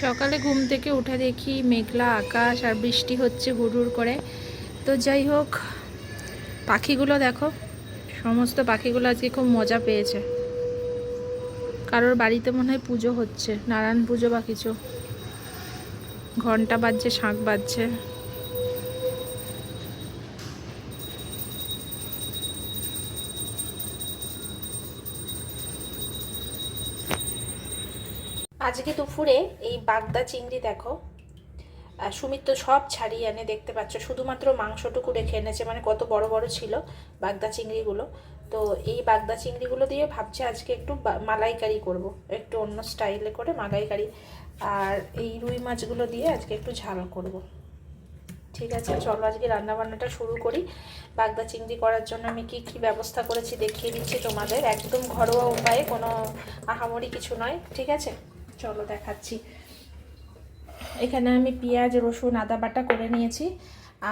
সকালে ঘুম থেকে উঠে দেখি মেঘলা আকাশ আর বৃষ্টি হচ্ছে হুড়ুর করে। তো যাই হোক, পাখিগুলো দেখো, সমস্ত পাখিগুলো আজকে খুব মজা পেয়েছে। কারোর বাড়িতে মনে হয় পুজো হচ্ছে, নারায়ণ পুজো বা কিছু। ঘণ্টা বাজছে, শাঁখ বাজছে। আজকে দুপুরে এই বাগদা চিংড়ি দেখো সুমিত তো সব ছাড়িয়ে এনে দেখতে পাচ্ছ, শুধুমাত্র মাংসটুকু রেখে এনেছে মানে কত বড় বড় ছিল বাগদা চিংড়িগুলো। তো এই বাগদা চিংড়িগুলো দিয়ে ভাবছি আজকে একটু মালাইকারি করব, একটু অন্য স্টাইলে করে মালাইকারি। আর এই রুই মাছগুলো দিয়ে আজকে একটু ঝাল করব। ঠিক আছে, চলো আজকে রান্নাবান্নাটা শুরু করি। বাগদা চিংড়ি করার জন্য আমি কি কি ব্যবস্থা করেছি দেখিয়ে দিচ্ছি তোমাদের। একদম ঘরোয়া উপায়ে কোনো আহামরি কিছু নয়, ঠিক আছে? চলো দেখাচ্ছি। এখানে আমি পেঁয়াজ, রসুন, আদা বাটা করে নিয়েছি।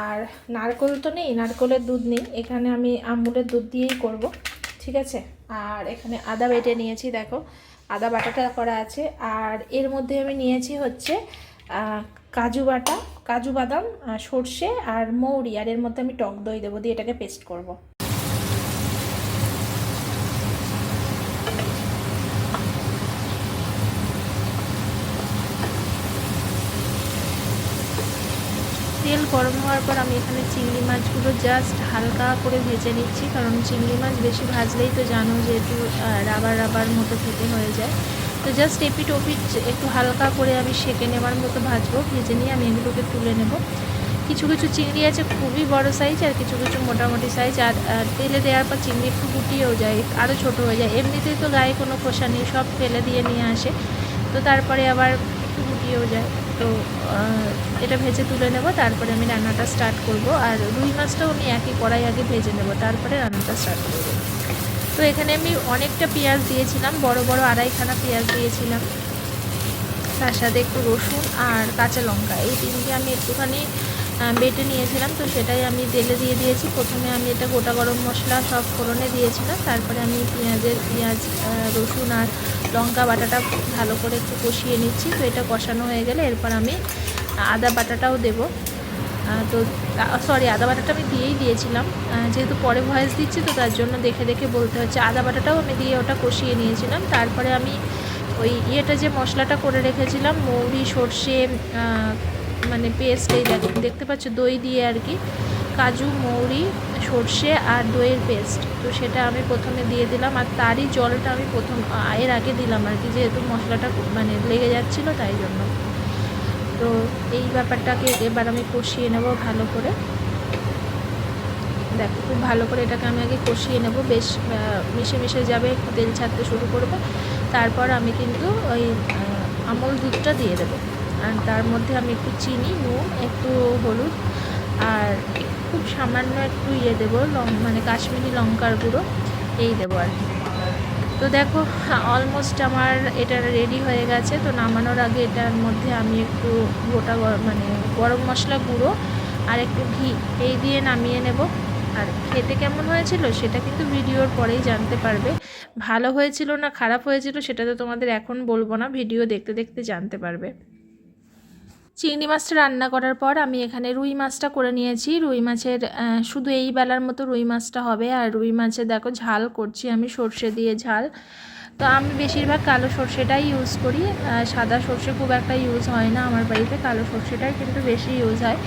আর নারকোল তো নেই, নারকোলের দুধ নেই। এখানে আমি আমুলের দুধ দিয়েই করব, ঠিক আছে? আর এখানে আদা বেটে নিয়েছি, দেখো। আদা বাটাটা করা আছে। আর এর মধ্যে আমি নিয়েছি হচ্ছে কাজু বাটা, কাজু বাদাম সর্ষে আর মৌরি। আর এর মধ্যে আমি টক দই দেবো, দিয়ে এটাকে পেস্ট করব। তেল গরম হওয়ার পর আমি এখানে চিংড়ি মাছগুলো জাস্ট হালকা করে ভেজে নিচ্ছি। কারণ চিংড়ি মাছ বেশি ভাজলেই তো জানো যে একটু রাবার রাবার মতো খেতে হয়ে যায়। তো জাস্ট এপিট ওপিট একটু হালকা করে আমি সেকে নেওয়ার মতো ভাজবো, ভেজে নিয়ে আমি এগুলোকে তুলে নেব। কিছু কিছু চিংড়ি আছে খুবই বড় সাইজ আর কিছু কিছু মোটামুটি সাইজ আর তেলে দেওয়ার পর চিংড়ি একটু গুটিয়েও যায় আরও ছোটো হয়ে যায়। এমনিতেই তো গায়ে কোনো খোসা নেই, সব ফেলে দিয়ে নিয়ে আসে। তো তারপরে আবার একটু গুটিয়েও যায়। তো এটা ভেজে তুলে নেব, তারপরে আমি রান্নাটা স্টার্ট করব। আর রুই মাছটাও আমি একই কড়াই আগে ভেজে নেব, তারপরে রান্নাটা স্টার্ট করব। তো এখানে আমি অনেকটা পেঁয়াজ দিয়েছিলাম, বড় বড় আড়াইখানা পেঁয়াজ দিয়েছিলাম। তার সাথে একটু রসুন আর কাঁচা লঙ্কা, এই তিনটে আমি একটুখানি বেটে নিয়েছিলাম। তো সেটাই আমি তেলে দিয়ে দিয়েছি। প্রথমে আমি এটা গোটা গরম মশলা সব ফোড়নে দিয়েছিলাম। তারপরে আমি পেঁয়াজের পেঁয়াজ রসুন আর লঙ্কা বাটাটা ভালো করে একটু কষিয়ে নিচ্ছি। তো এটা কষানো হয়ে গেলে এরপর আমি আদা বাটাটাও দেবো। তো সরি আদা বাটাটা আমি দিয়েই দিয়েছিলাম। যেহেতু পরে ভয়েস দিচ্ছি, তো তার জন্য দেখে দেখে বলতে হচ্ছে। আদা বাটাটাও আমি দিয়ে ওটা কষিয়ে নিয়েছিলাম। তারপরে আমি ওই ইয়েটা যে মশলাটা করে রেখেছিলাম, মৌরি, সর্ষে মানে পেস্ট এই দেখ- দেখতে পাচ্ছ দই দিয়ে আর কি, কাজু, মৌরি, সর্ষে আর দইয়ের পেস্ট। তো সেটা আমি প্রথমে দিয়ে দিলাম, আর তারই জলটা আমি প্রথম এর আগে দিলাম আর কি, যেহেতু মশলাটা মানে লেগে যাচ্ছিল তাই জন্য। তো এই ব্যাপারটাকে এবার আমি কষিয়ে নেব ভালো করে। দেখো, খুব ভালো করে এটাকে আমি আগে কষিয়ে নেব, বেশ মিশে মিশে যাবে তেল ছাড়তে শুরু করবে। তারপর আমি কিন্তু ওই আমল দুধটা দিয়ে দেবো। আর তার মধ্যে আমি একটু চিনি, নুন, একটু হলুদ, আর খুব সামান্য একটু ইয়ে দেবো, লং মানে কাশ্মীরি লঙ্কার গুঁড়ো, এই দেবো আর কি। তো দেখো অলমোস্ট আমার এটা রেডি হয়ে গেছে। তো নামানোর আগে এটার মধ্যে আমি একটু গোটা মানে গরম মশলা গুঁড়ো আর একটু ঘি, এই দিয়ে নামিয়ে নেব। আর খেতে কেমন হয়েছিল সেটা কিন্তু ভিডিওর পরেই জানতে পারবে। ভালো হয়েছিল না খারাপ হয়েছিল সেটা তো তোমাদের এখন বলব না, ভিডিও দেখতে দেখতে জানতে পারবে। চিংড়ি মাছটা রান্না করার পর আমি এখানে রুই মাছটা করে নিয়েছি। রুই মাছের শুধু এই বেলার মতো রুই মাছটা হবে। আর রুই মাছে দেখো ঝাল করছি আমি, সর্ষে দিয়ে ঝাল। তো আমি বেশিরভাগ কালো সর্ষেটাই ইউজ করি। সাদা সর্ষে খুব একটা ইউজ হয় না আমার বাড়িতে। কালো সর্ষেটাই কিন্তু বেশি ইউজ হয়।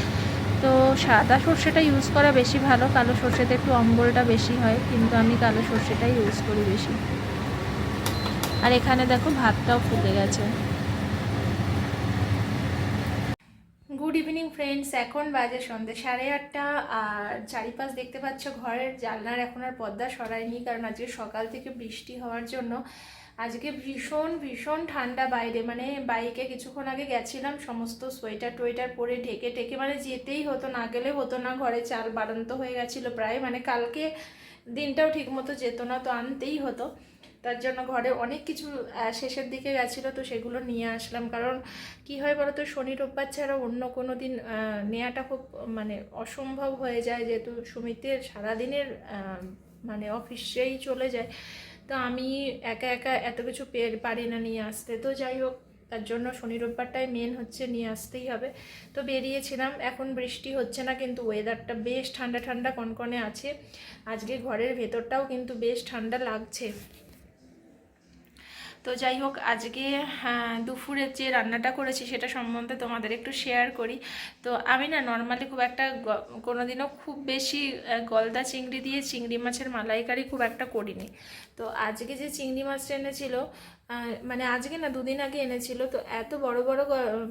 তো সাদা সর্ষেটা ইউজ করা বেশি ভালো। কালো সর্ষেতে একটু অম্বলটা বেশি হয়, কিন্তু আমি কালো সর্ষেটাই ইউজ করি বেশি। আর এখানে দেখো ভাতটাও ফুটে গেছে গুড ইভিনিং ফ্রেন্ডস এখন বাজে সন্ধ্যে সাড়ে আটটা, আর চারিপাশ দেখতে পাচ্ছ ঘরের জানলার এখন আর পর্দা সরায়নি, কারণ আজকে সকাল থেকে বৃষ্টি হওয়ার জন্য আজকে ভীষণ ভীষণ ঠান্ডা বাইরে। মানে বাইকে কিছুক্ষণ আগে গেছিলাম, সমস্ত সোয়েটার টোয়েটার পরে ঢেকে ঢেকে মানে যেতেই হতো না, গেলে হতো না, ঘরে চাল বাড়ন্ত হয়ে গেছিল প্রায় মানে কালকে দিনটাও ঠিক মতো যেত না, তো আনতেই হতো। তার জন্য ঘরে অনেক কিছু শেষের দিকে গেছিল, তো সেগুলো নিয়ে আসলাম। কারণ কি হয় বলো তো শনি, রোববার ছাড়া অন্য কোনো দিন নেওয়াটা খুব মানে অসম্ভব হয়ে যায়। যেহেতু সুমিতের সারাদিনের মানে অফিসেই চলে যায়, তো আমি একা একা এত কিছু পারি না নিয়ে আসতে। তো যাই হোক, তার জন্য শনি, রোববারটাই মেন হচ্ছে, নিয়ে আসতেই হবে। তো বেরিয়েছিলাম, এখন বৃষ্টি হচ্ছে না, কিন্তু ওয়েদারটা বেশ ঠান্ডা ঠান্ডা কনকনে আছে। আজকে ঘরের ভেতরটাও কিন্তু বেশ ঠান্ডা লাগছে। তো যাই হোক আজকে হ্যাঁ, দুপুরের যে রান্নাটা করেছি সেটা সম্বন্ধে তোমাদের একটু শেয়ার করি। তো আমি না নর্মালি খুব একটা কোনোদিনও খুব বেশি গলদা চিংড়ি দিয়ে চিংড়ি মাছের মালাইকারি খুব একটা করিনি। তো আজকে যে চিংড়ি মাছটা এনেছিল মানে আজকে না দুদিন আগে এনেছিল তো এত বড় বড়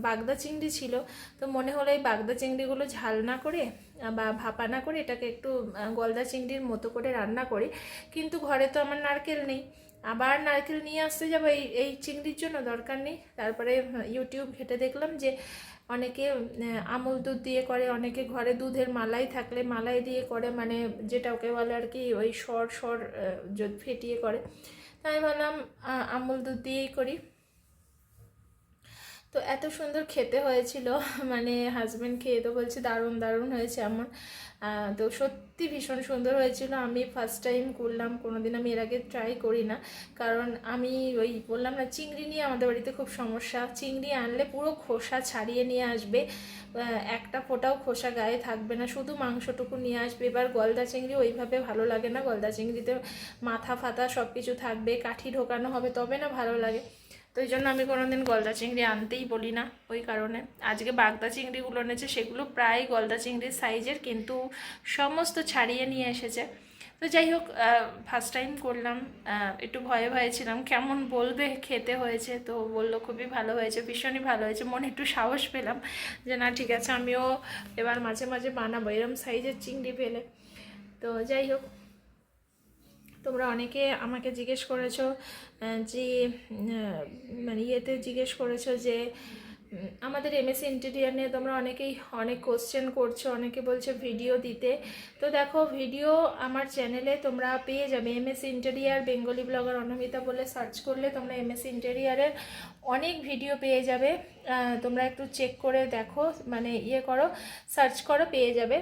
বাগদা চিংড়ি ছিল তো মনে হলো এই বাগদা চিংড়িগুলো ঝাল না করে বা ভাপা না করে এটাকে একটু গলদা চিংড়ির মতো করে রান্না করি। কিন্তু ঘরে তো আমার নারকেল নেই আবার নারকেল নিয়ে আসতে যাব, এই এই চিংড়ির জন্য দরকার নেই। তারপরে ইউটিউব ঘেটে দেখলাম যে অনেকে আমুল দুধ দিয়ে করে, অনেকে ঘরে দুধের মালাই থাকলে মালাই দিয়ে করে মানে যেটা ওকে বলে আর কি, ওই সর সর ফেটিয়ে করে। তাই ভাবলাম আমুল দুধ দিয়েই করি। তো এত সুন্দর খেতে হয়েছিল। মানে হাজব্যান্ড খেয়ে তো বলছে, দারুণ দারুণ হয়েছে এমন। তো সত্যি ভীষণ সুন্দর হয়েছিল। আমি ফার্স্ট টাইম করলাম, কোনোদিন আমি এর আগে ট্রাই করি না। কারণ আমি ওই বললাম না, চিংড়ি নিয়ে আমাদের বাড়িতে খুব সমস্যা। চিংড়ি আনলে পুরো খোসা ছাড়িয়ে নিয়ে আসবে। একটা ফোঁটাও খোসা গায়ে থাকবে না। শুধু মাংসটুকু নিয়ে আসবে। এবার গলদা চিংড়ি ওইভাবে ভালো লাগে না। গলদা চিংড়িতে মাথা ফাতা সব কিছু থাকবে। কাঠি ঢোকানো হবে, তবে না ভালো লাগে। তো এই জন্য আমি কোনোদিন গলদা চিংড়ি আনতেই বলি না, ওই কারণে। আজকে বাগদা চিংড়িগুলো এনেছে, সেগুলো প্রায় গলদা চিংড়ির সাইজের, কিন্তু সমস্ত ছাড়িয়ে নিয়ে এসেছে। তো যাই হোক ফার্স্ট টাইম করলাম একটু ভয়ে ভয়ে ছিলাম, কেমন বলবে খেতে হয়েছে, তো বলল খুবই ভালো হয়েছে, ভীষণই ভালো হয়েছে, মনে একটু সাহস পেলাম যে না, ঠিক আছে, আমিও এবার মাঝে মাঝে বানাবো, এরম সাইজের চিংড়ি পেলে। তো যাই হোক তোমরা অনেকে আমাকে জিজ্ঞেস করেছ যে মানে ইয়েতে জিজ্ঞেস করেছ যে আমাদের এমএসসি ইন্টেরিয়ার নিয়ে তোমরা অনেকেই অনেক কোশ্চেন করছ, অনেকে বলছো ভিডিও দিতে। তো দেখো ভিডিও আমার চ্যানেলে তোমরা পেয়ে যাবে। MSc interior Bengali blogger Anmita বলে সার্চ করলে তোমরা এমএসসি ইন্টেরিয়ারের অনেক ভিডিও পেয়ে যাবে। তোমরা একটু চেক করে দেখো মানে ইয়ে করো সার্চ করো, পেয়ে যাবে।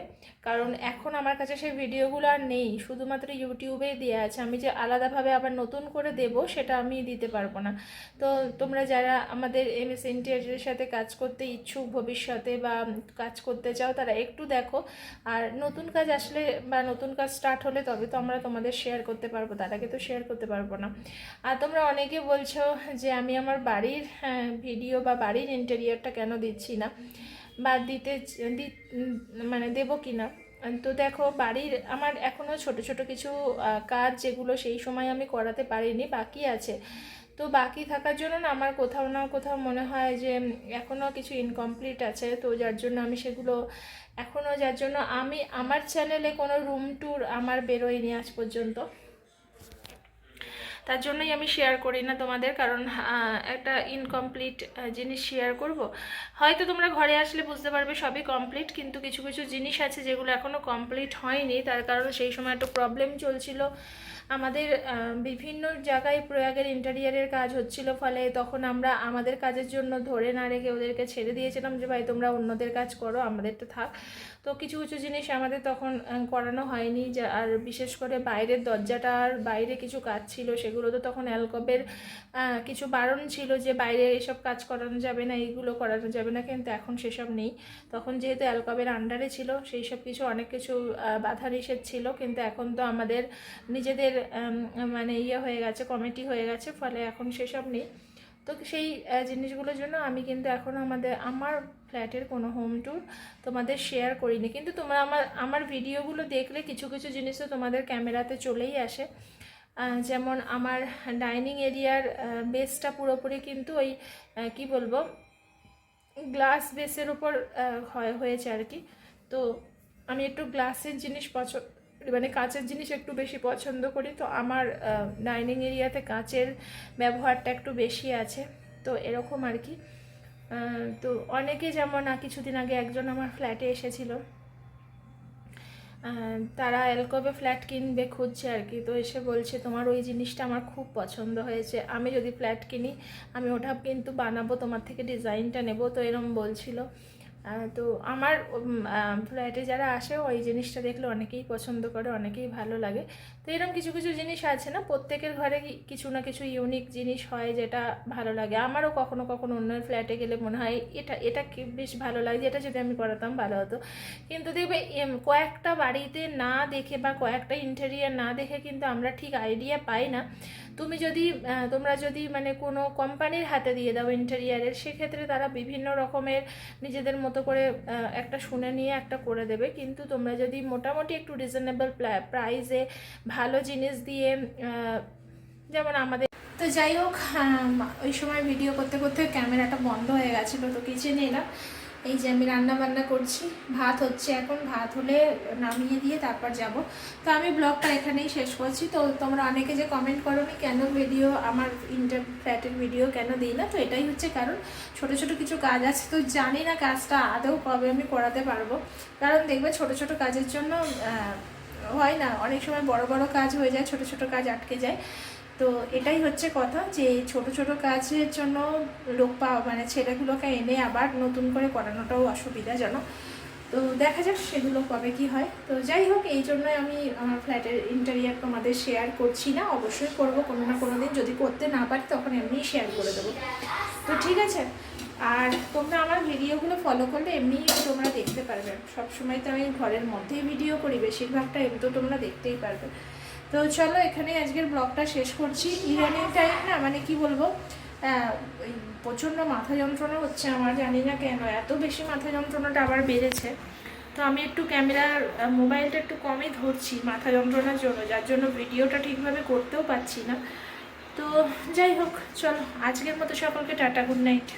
কারণ এখন আমার কাছে সেই ভিডিওগুলো আর নেই, শুধুমাত্র ইউটিউবেই দেওয়া আছে। আমি যে আলাদাভাবে আবার নতুন করে দেব, সেটা আমি দিতে পারব না। তো তোমরা যারা আমাদের এম এস সাথে কাজ করতে ইচ্ছুক ভবিষ্যতে বা কাজ করতে চাও, তারা একটু দেখো। আর নতুন কাজ আসলে বা নতুন কাজ স্টার্ট হলে তবে তো আমরা তোমাদের শেয়ার করতে পারব, তার আগে তো শেয়ার করতে পারব না। আর তোমরা অনেকে বলছো যে আমি আমার বাড়ির ভিডিও বা বাড়ির ইন্টেরিয়ারটা কেন দিচ্ছি না? বা দিতে দি মানে দেবো কি না তো দেখো, বাড়ির আমার এখনও ছোট ছোট কিছু কাজ যেগুলো সেই সময় আমি করাতে পারিনি, বাকি আছে। তো বাকি থাকার জন্য না আমার কোথাও না কোথাও মনে হয় যে এখনও কিছু ইনকমপ্লিট আছে। তো যার জন্য আমি সেগুলো এখনও যার জন্য আমি আমার চ্যানেলে কোনো রুম ট্যুর আমার বেরোয়নি আজ পর্যন্ত। তার জন্যই আমি শেয়ার করি না তোমাদের, কারণ একটা ইনকমপ্লিট জিনিস শেয়ার করব। হয়তো তোমরা ঘরে আসলে বুঝতে পারবে সবই কমপ্লিট কিন্তু কিছু কিছু জিনিস আছে যেগুলো এখনও কমপ্লিট হয়নি। তার কারণ সেই সময় একটা প্রবলেম চলছিল। আমাদের বিভিন্ন জায়গায় প্রয়াগের ইন্টেরিয়ারের কাজ হচ্ছিল, ফলে তখন আমরা আমাদের কাজের জন্য ধরে না রেখে ওদেরকে ছেড়ে দিয়েছিলাম যে, ভাই, তোমরা অন্যদের কাজ করো, আমাদেরটা থাক। তো কিছু কিছু জিনিস আমাদের তখন করানো হয়নি আর বিশেষ করে বাইরের দরজাটার বাইরে কিছু কাজ ছিল, সেগুলো তো তখন অ্যালকবের কিছু বারণ ছিল যে, বাইরে এসব কাজ করানো যাবে না, এইগুলো করানো যাবে না। কিন্তু এখন সেসব নেই। তখন যেহেতু অ্যালকবের আন্ডারে ছিল সেই সব কিছু অনেক কিছু বাধা নিষেধ ছিল, কিন্তু এখন তো আমাদের নিজেদের মানে ইয়ে হয়ে গেছে কমিটি হয়ে গেছে, ফলে এখন সেসব নেই। তো সেই জিনিসগুলোর জন্য আমি কিন্তু এখন আমাদের, আমার ফ্ল্যাটের কোনো হোম ট্যুর তোমাদের শেয়ার করিনি। কিন্তু তোমরা আমার আমার ভিডিওগুলো দেখলে কিছু কিছু জিনিস তো তোমাদের ক্যামেরাতে চলেই আসে। যেমন আমার ডাইনিং এরিয়ার বেসটা পুরোপুরি কিন্তু ওই কি বলব গ্লাস বেসের ওপর হয়, হয়েছে আর কি। তো আমি একটু গ্লাসের জিনিস পছন্দ মানে কাঁচের জিনিস একটু বেশি পছন্দ করি, তো আমার ডাইনিং এরিয়াতে কাঁচের ব্যবহারটা একটু বেশি আছে, তো এরকম আর কি। তো অনেকে যেমন কিছুদিন আগে একজন আমার ফ্ল্যাটে এসেছিল তারা অ্যালকবে ফ্ল্যাট কিনবে খুঁজছে আর কি, তো এসে বলছে, তোমার ওই জিনিসটা আমার খুব পছন্দ হয়েছে, আমি যদি ফ্ল্যাট কিনি, আমি ওটা কিন্তু বানাবো, তোমার থেকে ডিজাইনটা নেব, তো এরম বলছিল। তো আমার ফ্ল্যাটে যারা আসে ওই জিনিসটা দেখলে অনেকেই পছন্দ করে অনেকেই ভালো লাগে। তো এরকম কিছু কিছু জিনিস আছে না? প্রত্যেকের ঘরে কিছু না কিছু ইউনিক জিনিস হয় যেটা ভালো লাগে। আমারও কখনো কখনো অন্যের ফ্ল্যাটে গেলে মনে হয় এটা এটা বেশ ভালো লাগে এটা যদি আমি করাতাম ভালো হতো। কিন্তু দেখবে কয়েকটা বাড়িতে না দেখে বা কয়েকটা ইন্টেরিয়ার না দেখে কিন্তু আমরা ঠিক আইডিয়া পাই না। তুমি যদি তোমরা যদি মানে কোনো কোম্পানির হাতে দিয়ে দাও ইন্টেরিয়ারের সেক্ষেত্রে তারা বিভিন্ন রকমের নিজেদের মতো করে একটা শুনে নিয়ে একটা করে দেবে। কিন্তু তোমরা যদি মোটামুটি একটু রিজনেবল প্রাইসে ভালো জিনিস দিয়ে যেমন আমাদের তো যাই হোক ওই সময় ভিডিও করতে করতে ক্যামেরাটা বন্ধ হয়ে গেছিল তো কিচেনে এলাম। এই যে আমি রান্না বান্না করছি, ভাত হচ্ছে এখন, ভাত হলে নামিয়ে দিয়ে তারপর যাব। তো আমি ব্লগটা এখানেই শেষ করছি। তো তোমরা অনেকে যে কমেন্ট করো আমি কেন ভিডিও আমার ইন্টার ফ্ল্যাটের ভিডিও কেন দিই না? তো এটাই হচ্ছে কারণ, ছোট ছোট কিছু কাজ আছে। তো জানি না কাজটা আদৌ কবে আমি করাতে পারব। কারণ দেখবে ছোট ছোট কাজের জন্য হয় না। অনেক সময় বড় বড় কাজ হয়ে যায়, ছোট ছোট কাজ আটকে যায়। তো এটাই হচ্ছে কথা যে, ছোট ছোট কাজের জন্য লোক পাওয়া মানে ছেলেগুলোকে এনে আবার নতুন করে করানোটাও অসুবিধাজনক। তো দেখা যাক সেগুলো কবে কি হয়। তো যাই হোক, এই জন্যই আমি আমার ফ্ল্যাটের ইন্টেরিয়ার তোমাদের শেয়ার করছি না। অবশ্যই করব, কোনো না কোনো দিন যদি করতে না পারি, তখন এমনিই শেয়ার করে দেবো। তো ঠিক আছে। আর তোমরা আমার ভিডিওগুলো ফলো করলে এমনিই তোমরা দেখতে পারবে। সবসময় তো আমি ঘরের মধ্যেই ভিডিও করি, বেশিরভাগটা এমনি তো তোমরা দেখতেই পারবে। তো চলো এখানে আজকের ব্লগটা শেষ করছি। ইরানিং টাইম না মানে কি বলব? প্রচণ্ড মাথা যন্ত্রণা হচ্ছে আমার, জানি না কেন। এত বেশি মাথা যন্ত্রণাটা আবার বেড়েছে। তো আমি একটু ক্যামেরার মোবাইলটা একটু কমই ধরছি মাথা যন্ত্রণার জন্য, যার জন্য ভিডিওটা ঠিকভাবে করতেও পারছি না। তো যাই হোক, চলো আজকের মতো সকলকে টাটা গুড নাইট